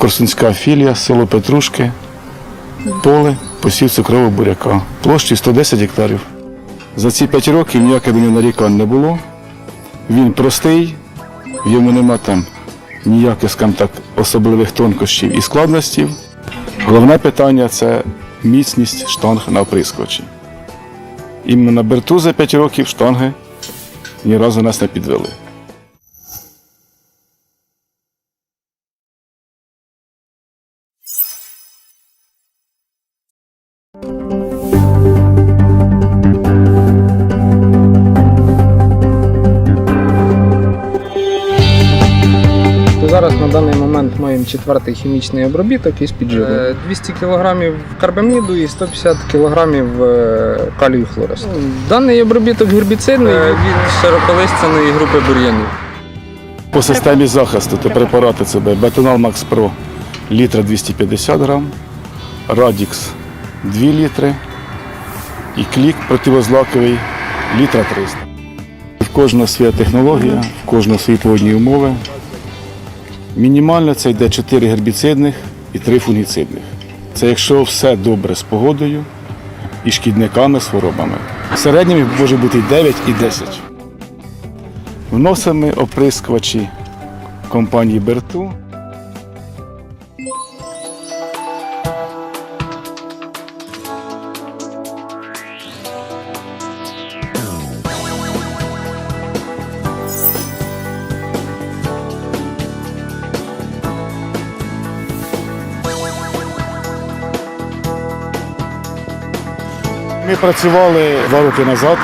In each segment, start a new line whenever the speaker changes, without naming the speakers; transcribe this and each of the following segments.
Корсунська філія, село Петрушки, поле, посів цукрового буряка. Площі 110 гектарів. За ці 5 років ніяких до нього нарікань не було. Він простий, в йому нема там ніяких, скажімо так, особливих тонкощів і складностей. Головне питання це міцність штанг на оприскувачі. Іменно на берту за 5 років штанги ні разу нас не підвели.
Маємо четвертий хімічний обробіток із підживлення. 200 кг карбаміду і 150 кг е, калію хлоросту. Даний обробіток гербіцидний від широколистяної групи бур'янів.
По системі захисту ти препарати себе Бетонал Макс Про літра 250 грам, Радікс 2 літри і клік противозлаковий літра 300. В кожного своя технологія, в кожного свої погодні умови. Мінімально це йде 4 гербіцидних і 3 фунгіцидних. Це якщо все добре з погодою і шкідниками, з хворобами. В середньому може бути і 9 і 10. Вносимо оприскувачі компанії Берту. Ми працювали два роки назад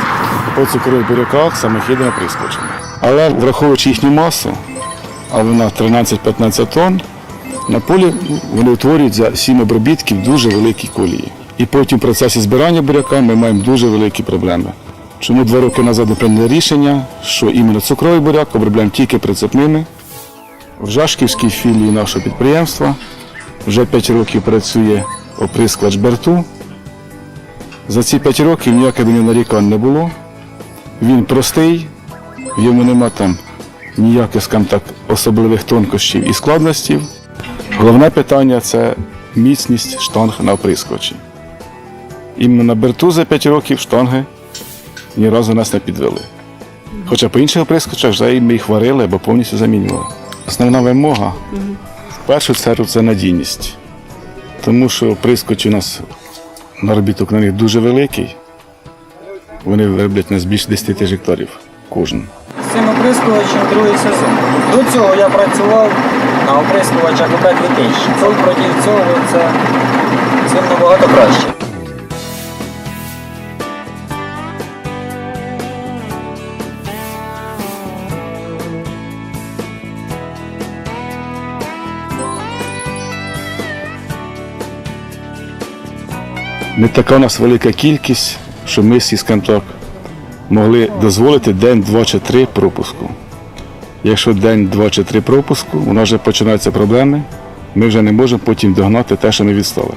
по цукрових буряках самохідними прискочами. Але враховуючи їхню масу, а вона 13-15 тонн, на полі вони утворюють за 7 обробітків дуже великі колії. І потім в процесі збирання буряка ми маємо дуже великі проблеми. Чому два роки назад ми прийняли рішення, що іменно цукровий буряк обробляємо тільки прицепними. В Жашківській філії нашого підприємства вже 5 років працює оприскувач Берту. За ці 5 років ніяких до нього нарікань не було. Він простий, йому нема там ніяких, скажімо так, особливих тонкощів і складностей. Головне питання це міцність штанг на оприскувачі. Іменно на берту за 5 років штанги ні разу нас не підвели. Хоча по інших оприскувачах вже ми їх варили або повністю замінювали. Основна вимога в першу чергу це надійність. Тому що оприскувач у нас наробіток на них дуже великий. Вони вироблять нас більше 10 тисяч гектарів кожен.
Цим оприскувачем другий сезон. До цього я працював на оприскувачах УБ 2000. Цей протягом цього це це набагато краще.
Не така у нас велика кількість, що ми скажімо так, могли дозволити день, два чи три пропуску. Якщо день, два чи три пропуску, у нас вже починаються проблеми, ми вже не можемо потім догнати те, що ми відстали.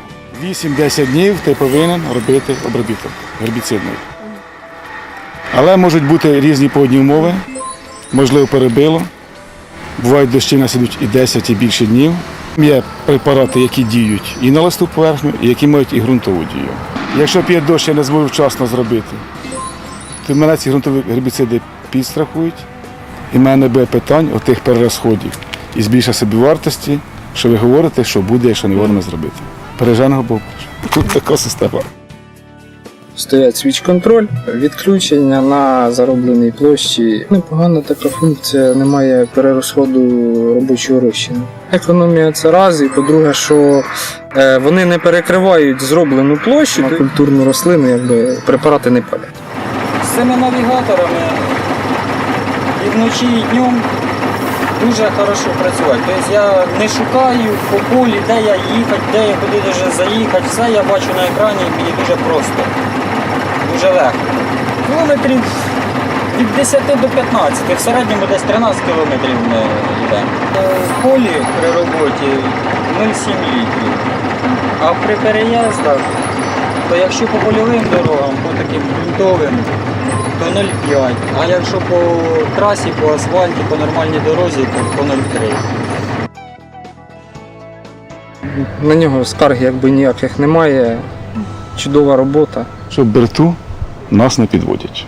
8-10 днів ти повинен робити обробіток гербіцидний. Але можуть бути різні погодні умови, можливо, перебило. Бувають дощі у нас ідуть і 10, і більше днів. Є препарати, які діють і на листу поверхню, і які мають і ґрунтову дію. Якщо п'є дощ, я не зможу вчасно зробити, то мене ці ґрунтові гербіциди підстрахують, і в мене буде питань о тих перерозходів і збільшення собівартості, що ви говорите, що буде, якщо не вовремя зробити. Переженого Бога. Тут така система.
Стоять свіч-контроль, відключення на заробленій площі. Непогана така функція, немає перерозходу робочого розчину. Економія це раз, і по-друге, що е, вони не перекривають зроблену площу, на культурну рослину, якби препарати не палять.
З цими навігаторами і вночі, і днем дуже хорошо працювати. Тобто я не шукаю по полі, де я їхати, де я куди дуже заїхати. Все я бачу на екрані і мені дуже просто, дуже легко. Кілометрів від 10 до 15, в середньому десь 13 кілометрів ми йдемо. В полі при роботі 0,7 літрів. А при переїздах, то якщо по польовим дорогам, по таким ґрунтовим, то 0,5. А якщо по трасі, по асфальті, по нормальній дорозі, то по 0,3.
На нього скарг якби ніяких немає. Чудова робота.
що берту нас не підводять.